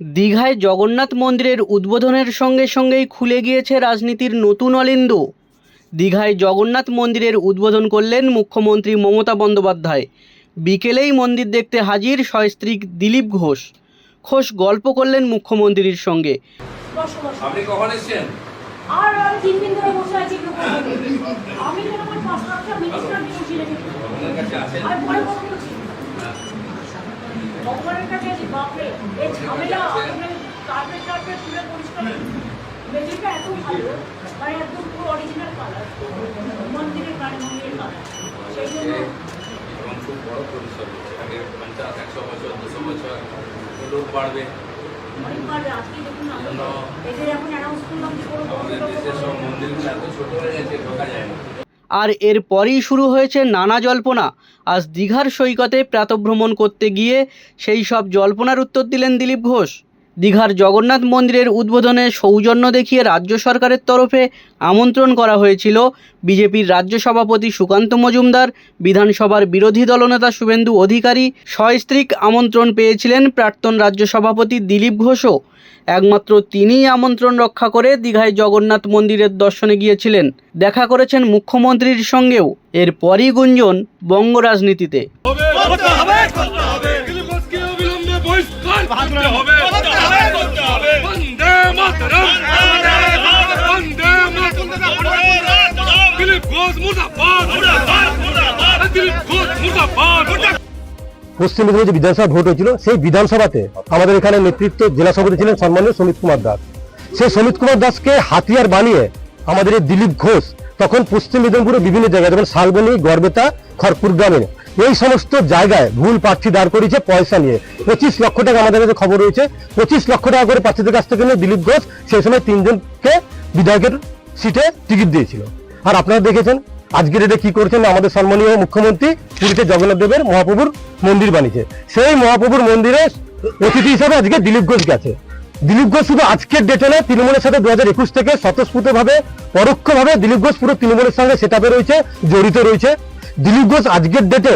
দীঘায় জগন্নাথ মন্দিরের উদ্বোধনের সঙ্গে সঙ্গেই খুলে গিয়েছে রাজনীতির নতুন অলিন্দ। দীঘায় জগন্নাথ মন্দিরের উদ্বোধন করলেন মুখ্যমন্ত্রী মমতা বন্দ্যোপাধ্যায়। বিকেলেই মন্দির দেখতে হাজির সস্ত্রীক দিলীপ ঘোষ। ঘোষ গল্প করলেন মুখ্যমন্ত্রীর সঙ্গে। আপনি কখন এসছেন? আর তিন দিন ধরে বসে আছি আমি পাঁচ আর ভগবানের কাছে আছি বাপরে। এই ঝামেলা কার্পেট টার্পেট তুলে পরিষ্কার মেঝেটা এত ভালো মানে একদম পুরো অরিজিনাল কালার মন্দিরের কালী মন্দিরের কালার সেই জন্য এবং খুব বড় পরিসর আগে পঞ্চাশ একশো বছর দুশো বছর লোক বাড়বে। অনেকবার আজকে দেখুন আমি জন্য- এদের এখন অ্যানাউন্স করলাম যে কোনো আমাদের দেশের সব মন্দিরগুলো এত ছোট হয়ে গেছে ঢোকা যায় না। আর এরপরই শুরু হয়েছে নানা জল্পনা। আজ দীঘার সৈকতে প্রাতভ্রমণ করতে গিয়ে সেই সব জল্পনার উত্তর দিলেন দিলীপ ঘোষ। দীঘার জগন্নাথ মন্দিরের উদ্বোধনে সৌজন্য দেখিয়ে রাজ্য সরকারের তরফে আমন্ত্রণ করা হয়েছিল বিজেপির রাজ্য সভাপতি সুকান্ত মজুমদার বিধানসভার বিরোধী দলনেতা শুভেন্দু অধিকারী সস্ত্রীক আমন্ত্রণ পেয়েছিলেন প্রাক্তন রাজ্য সভাপতি দিলীপ ঘোষও একমাত্র তিনিই আমন্ত্রণ রক্ষা করে দীঘায় জগন্নাথ মন্দিরের দর্শনে গিয়েছিলেন দেখা করেছেন মুখ্যমন্ত্রীর সঙ্গেও এরপরই গুঞ্জন বঙ্গ রাজনীতিতে পশ্চিম মেদিনীপুর যে বিধানসভা ভোট হয়েছিল, সেই বিধানসভাতে আমাদের এখানে নেতৃত্ব জেলা সভাপতি ছিলেন সম্মানীয় সমিত কুমার দাস। সেই সমিত কুমার দাসকে হাতিয়ার বানিয়ে আমাদের এই দিলীপ ঘোষ তখন পশ্চিম মেদিনীপুরের বিভিন্ন জায়গায়, যেমন শালবনী, গড়বেতা খড়পুর গ্রামে। এই সমস্ত জায়গায় ভুল প্রার্থী দাঁড় করিয়েছে, পয়সা নিয়ে। পঁচিশ লক্ষ টাকা আমাদের কাছে খবর রয়েছে। পঁচিশ লক্ষ টাকা করে প্রার্থীদের কাছ থেকে দিলীপ ঘোষ সেই সময় তিনজনকে বিধায়কের সিটে টিকিট দিয়েছিল। আর আপনারা দেখেছেন আজকের এটা কি করছেন আমাদের সম্মানীয় মুখ্যমন্ত্রী, পুরীতে জগন্নাথ দেবের মহাপ্রভুর মন্দির বানিয়েছে। সেই মহাপ্রভুর মন্দিরে অতিথি হিসাবে আজকে দিলীপ ঘোষ গেছে। দিলীপ ঘোষ শুধু আজকের ডেটে নয়, তৃণমূলের সাথে দু হাজার একুশ থেকে পরোক্ষ ভাবে দিলীপ ঘোষ পুরো তৃণমূলের সঙ্গে সেটাপে রয়েছে, জড়িত রয়েছে। দিলীপ ঘোষ আজকের ডেটে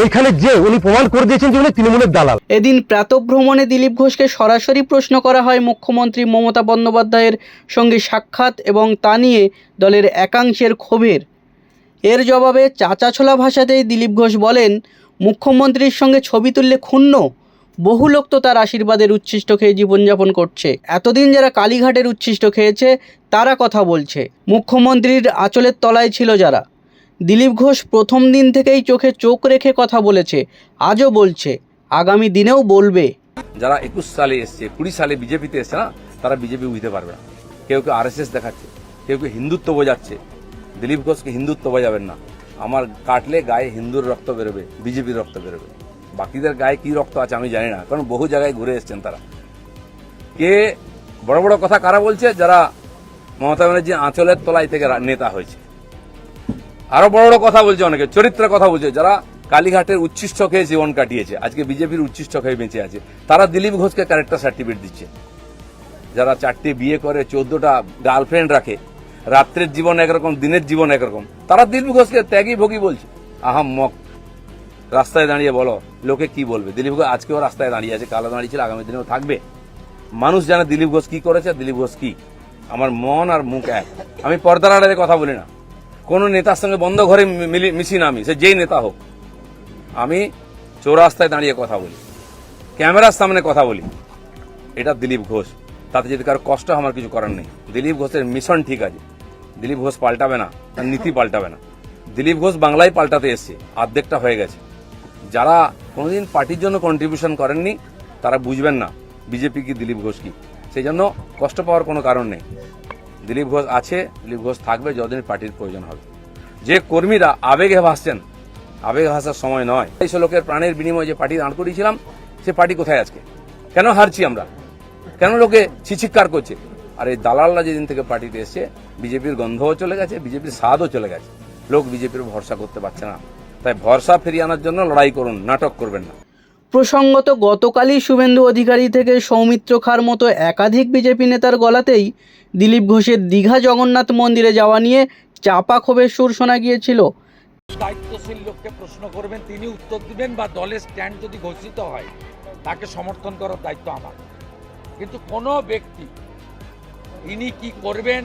ওইখানে যে উনি প্রমাণ করে দিয়েছেন যে উনি তৃণমূলের দালাল। এদিন প্রাতভ্রমণে দিলীপ ঘোষকে সরাসরি প্রশ্ন করা হয় মুখ্যমন্ত্রী মমতা বন্দ্যোপাধ্যায়ের সঙ্গে সাক্ষাৎ এবং তা নিয়ে দলের একাংশের ক্ষোভের। এর জবাবে চাচাছোলা ভাষাতেই দিলীপ ঘোষ বলেন, মুখ্যমন্ত্রীর সঙ্গে ছবি তুললে ক্ষুণ্ণ। বহু লোক তো তার আশীর্বাদের উচ্ছিষ্ট খেয়ে জীবনযাপন করছে। এতদিন যারা কালীঘাটের উচ্ছিষ্ট খেয়েছে, তারা কথা বলছে। মুখ্যমন্ত্রীর আঁচলের তলায় ছিল যারা। দিলীপ ঘোষ প্রথম দিন থেকেই চোখে চোখ রেখে কথা বলেছে, আজও বলছে, আগামী দিনেও বলবে। যারা একুশ সালে এসছে, কুড়ি সালে বিজেপিতে এসছে না, তারা বিজেপি বুঝতে পারবে না। কেউ কেউ আর দেখাচ্ছে, কেউ কেউ হিন্দুত্ব বোঝাচ্ছে। দিলীপ ঘোষকে হিন্দুত্ব বোঝাবেন না। আমার কাটলে গায়ে হিন্দুর রক্ত বেরোবে, বিজেপির রক্ত বেরোবে। বাকিদের গায়ে কি রক্ত আছে আমি জানি না, কারণ বহু জায়গায় ঘুরে এসছেন তারা। কে বড় বড় কথা কারা বলছে? যারা মমতা ব্যানার্জি আঁচলের তলায় থেকে নেতা হয়েছে। আরও বড় বড় কথা বলছে অনেকে, চরিত্রের কথা বলছে। যারা কালীঘাটের উচ্ছিষ্ট খেয়ে জীবন কাটিয়েছে, আজকে বিজেপির উচ্ছিষ্ট খেয়ে বেঁচে আছে, তারা দিলীপ ঘোষকে ক্যারেক্টার সার্টিফিকেট দিচ্ছে। যারা চারটে বিয়ে করে, চোদ্দটা গার্লফ্রেন্ড রাখে রাত্রের জীবন একরকম, দিনের জীবন একরকম। তারা দিলীপ ঘোষকে ত্যাগী ভোগী বলছে। আহাম মক। রাস্তায় দাঁড়িয়ে বলো, লোকে কি বলবে? দিলীপ ঘোষ আজকেও রাস্তায় দাঁড়িয়ে আছে, কালো দাঁড়িয়েছিল আগামী দিনেও থাকবে। মানুষ জানে দিলীপ ঘোষ কি করেছে দিলীপ ঘোষ কি? আমার মন আর মুখ এক। আমি পর্দার আড়ালে কথা বলি না। কোন নেতার সঙ্গে বন্ধ ঘরে মিশি না আমি, সে যেই নেতা হোক। আমি চৌরাস্তায় দাঁড়িয়ে কথা বলি। ক্যামেরার সামনে কথা বলি। এটা দিলীপ ঘোষ। তাতে যদি কারও কষ্ট আমার কিছু করার নেই। দিলীপ ঘোষের মিশন ঠিক আছে। দিলীপ ঘোষ পাল্টাবে না, তার নীতি পাল্টাবে না। দিলীপ ঘোষ বাংলায় পাল্টাতে এসছে, অর্ধেকটা হয়ে গেছে। যারা কোনোদিন পার্টির জন্য কন্ট্রিবিউশন করেননি, তারা বুঝবেন না বিজেপি কি দিলীপ ঘোষ কি। সেই জন্য কষ্ট পাওয়ার কোনো কারণ নেই। দিলীপ ঘোষ আছে, দিলীপ ঘোষ থাকবে যতদিন পার্টির প্রয়োজন হবে। যে কর্মীরা আবেগে ভাসছেন, আবেগে ভাসার সময় নয়। এইসব লোকের প্রাণের বিনিময়ে যে পার্টি দাঁড় করিয়েছিলাম, সে পার্টি কোথায় আজকে? কেন হারছি আমরা? কেন লোকে ছিচিৎকার করছে? আর এই দালালরা যেদিন থেকে পার্টিতে এসছে বিজেপির গন্ধও চলে গেছে বিজেপির স্বাদও চলে গেছে। লোক বিজেপির ভরসা করতে পারছে না। তাই ভরসা ফিরিয়ে আনার জন্য লড়াই করুন নাটক করবেন না। প্রসঙ্গত গতকালই শুভেন্দু অধিকারী থেকে সৌমিত্র খার মতো একাধিক বিজেপি নেতার গলাতেই দিলীপ ঘোষের দীঘা জগন্নাথ মন্দিরে যাওয়া নিয়ে চাপা ক্ষোভের সুর শোনা গিয়েছিল। দায়িত্বশীল লোককে প্রশ্ন করবেন তিনি উত্তর দিবেন বা দলের স্ট্যান্ড যদি ঘোষিত হয় তাকে সমর্থন করার দায়িত্ব আমার। কিন্তু কোনো ব্যক্তি ইনি কি করবেন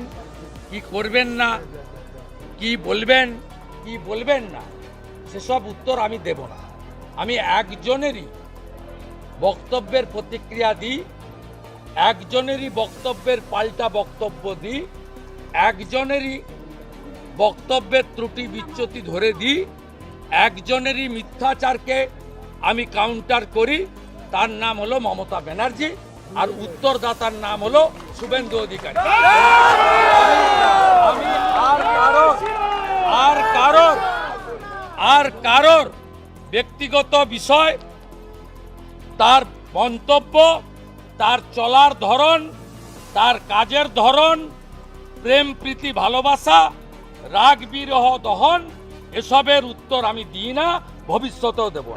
কি করবেন না, কি বলবেন কি বলবেন না, সেসব উত্তর আমি দেব না। আমি একজনেরই বক্তব্যের প্রতিক্রিয়া দিই, একজনেরই বক্তব্যের পাল্টা বক্তব্য দিই, একজনেরই বক্তব্যের ত্রুটি বিচ্যুতি ধরে দিই, একজনেরই মিথ্যাচারকে আমি কাউন্টার করি। তার নাম হলো মমতা ব্যানার্জি। আর উত্তরদাতার নাম হলো শুভেন্দু অধিকারী। আমি আর কারোর। আর কারোর। আর কারোর ব্যক্তিগত বিষয় তার মন্তব্য তার চলার ধরন তার কাজের ধরন প্রেম প্রীতি ভালোবাসা রাগ বিরহ দহন এসবের উত্তর আমি দিই না ভবিষ্যতেও দেব।